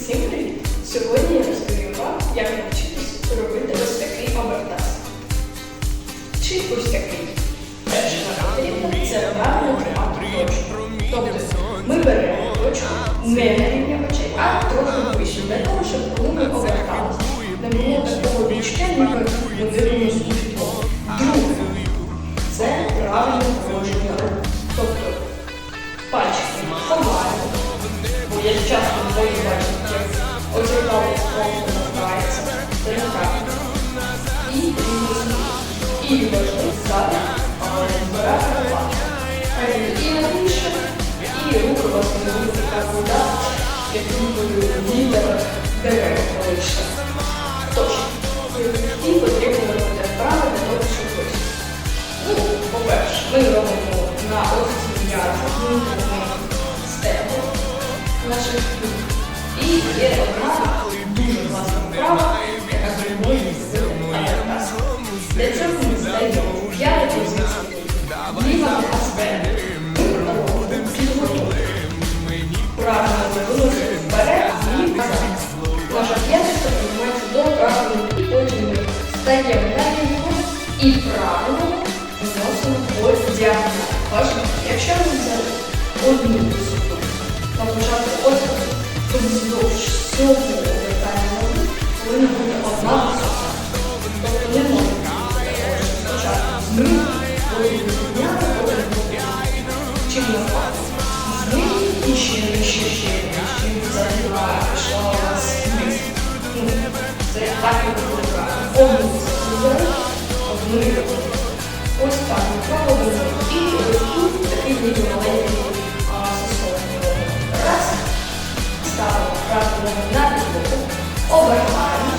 Всім привіт! Сьогодні я розповім вам, як навчитись робити ось такий обертас. Чи ось такий. Перше нам потрібно це правильно тримати точку. Тобто ми беремо точку не на рівні очей, а І рівно І важливо ззаду, але збирати лопату. Хай буде і навіщо, і руки у вас не будуть така вода, як ніби дерева колишня. Тож, і потрібно вправи для по-перше, ми робимо на внутрішньому стегу наших. І є одна дуже класна вправа, Бачимо, якщо ми взяли одну висоту, на початку ось то вздовж всього обертання ноги повинна бути одна висота. Тобто не що спочатку знизу, потім підняти, потім підняти. Чим навпаки? Знизу і ще нижче, ще нижче. Заділа пішла у нас вниз. Ну, це так і правильно. Одну висоту взяли, одну і одну. Ось Not over time.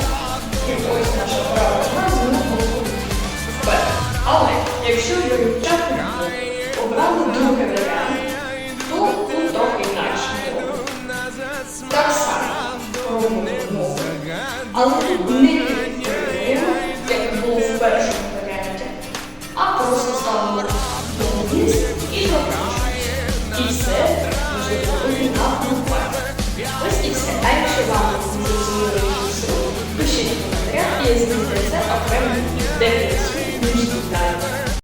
jest differences of very